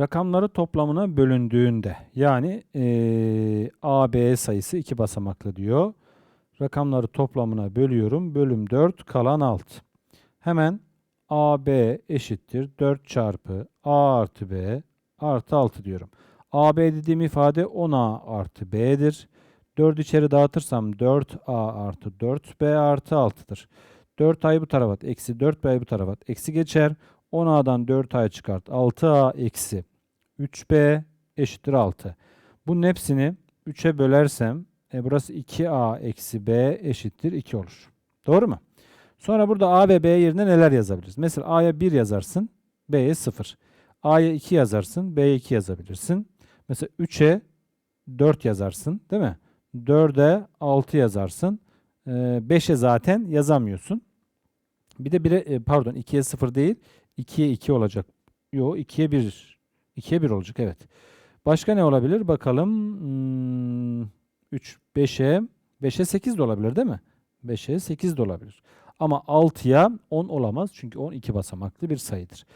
rakamları toplamına bölündüğünde yani eee A, B sayısı iki basamaklı diyor. Rakamları toplamına bölüyorum. Bölüm 4 kalan 6. Hemen AB eşittir 4 çarpı A artı B artı 6 diyorum. AB dediğim ifade 10A artı B'dir. 4 içeri dağıtırsam 4A artı 4B artı 6'dır. 4A'yı bu tarafa at. Eksi 4B'yi bu tarafa at. Eksi geçer. 10A'dan 4A'yı çıkart. 6A eksi 3B eşittir 6. Bunun hepsini 3'e bölersem e burası 2A eksi B eşittir 2 olur. Doğru mu? Sonra burada A ve B yerine neler yazabiliriz? Mesela A'ya 1 yazarsın, B'ye 0. A'ya 2 yazarsın, B'ye 2 yazabilirsin. Mesela 3'e 4 yazarsın, değil mi? 4'e 6 yazarsın. 5'e zaten yazamıyorsun. Bir de 1'e e, pardon 2'ye 0 değil, 2'ye 2 olacak. Yo 2'ye 1. 2'ye 1 olacak evet. Başka ne olabilir? Bakalım. Hmm, 3 5'e 5'e 8 de olabilir değil mi? 5'e 8 de olabilir. Ama 6'ya 10 olamaz. Çünkü 10 iki basamaklı bir sayıdır.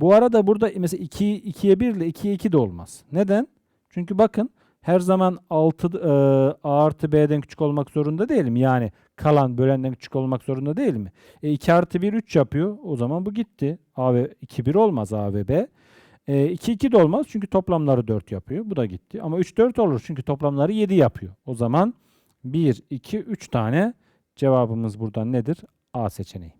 Bu arada burada mesela 2 2'ye 1 ile 2'ye 2 de olmaz. Neden? Çünkü bakın her zaman 6 e, A artı B'den küçük olmak zorunda değil mi? Yani kalan bölenden küçük olmak zorunda değil mi? E 2 artı 1 3 yapıyor. O zaman bu gitti. A ve 2 1 olmaz A ve B. E, 2 2 de olmaz çünkü toplamları 4 yapıyor. Bu da gitti. Ama 3 4 olur çünkü toplamları 7 yapıyor. O zaman 1 2 3 tane cevabımız buradan nedir? A seçeneği.